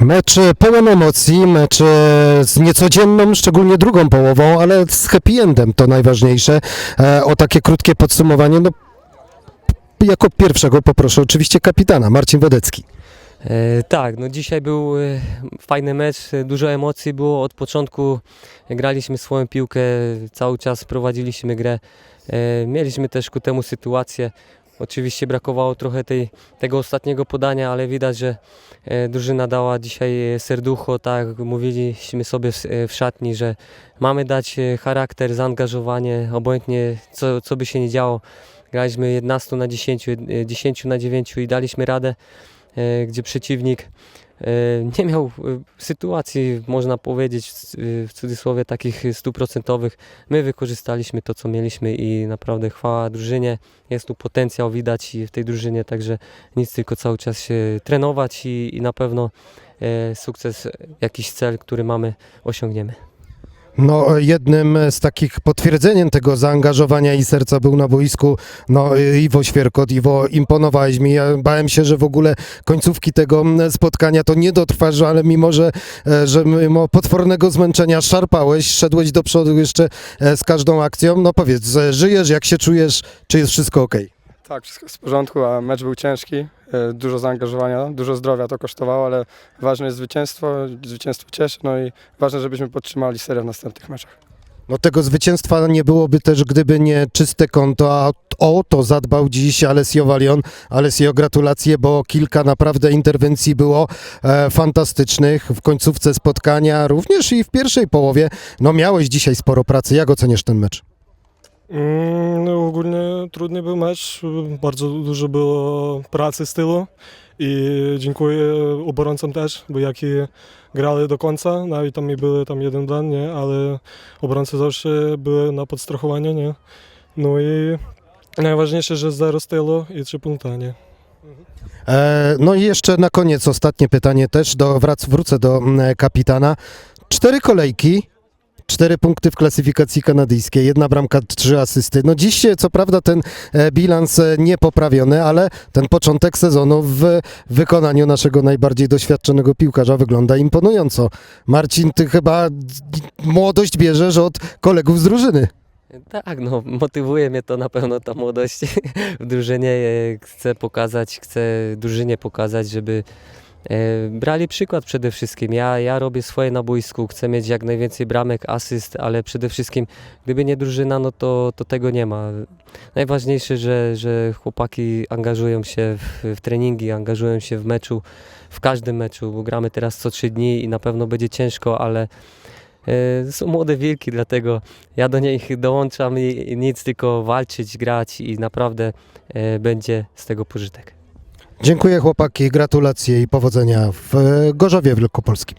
Mecz pełen emocji, mecz z niecodzienną, szczególnie drugą połową, ale z happy endem to najważniejsze. E, O takie krótkie podsumowanie, no jako pierwszego poproszę oczywiście kapitana, Marcin Wodecki. E, tak, no dzisiaj był e, fajny mecz, dużo emocji było od początku. Graliśmy swoją piłkę, cały czas prowadziliśmy grę. Mieliśmy też ku temu sytuację. Oczywiście brakowało trochę tej, tego ostatniego podania, ale widać, że e, drużyna dała dzisiaj e, serducho, tak mówiliśmy sobie w, e, w szatni, że mamy dać charakter, zaangażowanie, obojętnie co, co by się nie działo. Graliśmy 11 na 10, e, 10 na 9 i daliśmy radę gdzie przeciwnik nie miał e, sytuacji, można powiedzieć, w- w cudzysłowie takich stuprocentowych. My wykorzystaliśmy to, co mieliśmy i naprawdę chwała drużynie. Jest tu potencjał widać i w tej drużynie, także nic, tylko cały czas się trenować i, i na pewno e, sukces, jakiś cel, który mamy, osiągniemy. No, jednym z takich potwierdzeniem tego zaangażowania i serca był na boisku no, Iwo Świerkot. Iwo, imponowałeś mi. Ja bałem się, że w ogóle końcówki tego spotkania to nie dotrwasz, ale mimo, że, e, że mimo potwornego zmęczenia szarpałeś, szedłeś do przodu jeszcze e, z każdą akcją. No powiedz, e, żyjesz, jak się czujesz, czy jest wszystko ok? Tak, wszystko jest w porządku, a mecz był ciężki. e, Dużo zaangażowania, dużo zdrowia to kosztowało, ale ważne jest zwycięstwo. Zwycięstwo cieszy, no i ważne, żebyśmy podtrzymali serię w następnych meczach. No tego zwycięstwa nie byłoby też, gdyby nie czyste konto, a o to zadbał dziś Alessio Valion. Alessio, gratulacje, bo kilka naprawdę interwencji było e, fantastycznych w końcówce spotkania, również i w pierwszej połowie. No miałeś dzisiaj sporo pracy, jak oceniasz ten mecz? Mm, No, ogólnie trudny był mecz. Bardzo dużo było pracy z tyłu i dziękuję obrońcom też, bo jaki grali do końca, nawet tam i były tam jeden dan, nie, ale obrońcy zawsze były na podstrachowaniu, nie. No i najważniejsze, że zero z tyłu i trzy punkty, nie. E, no i jeszcze na koniec ostatnie pytanie też, do, wrac, wrócę do mm, kapitana. Cztery kolejki, cztery punkty w klasyfikacji kanadyjskiej, jedna bramka, trzy asysty. No dziś co prawda ten e, bilans e, niepoprawiony, ale ten początek sezonu w wykonaniu naszego najbardziej doświadczonego piłkarza wygląda imponująco. Marcin, ty chyba młodość bierzesz od kolegów z drużyny. Tak, no motywuje mnie to na pewno ta młodość w drużynie. e, Chcę pokazać, chcę drużynie pokazać, żeby brali przykład przede wszystkim. Ja, ja robię swoje na boisku, chcę mieć jak najwięcej bramek, asyst, ale przede wszystkim gdyby nie drużyna, no to, to tego nie ma. Najważniejsze, że, że chłopaki angażują się w, w treningi, angażują się w meczu, w każdym meczu, bo gramy teraz co trzy dni i na pewno będzie ciężko, ale e, są młode wilki, dlatego ja do nich dołączam i, i nic, tylko walczyć, grać i naprawdę e, będzie z tego pożytek. Dziękuję chłopaki, gratulacje i powodzenia w e, Gorzowie Wielkopolskim.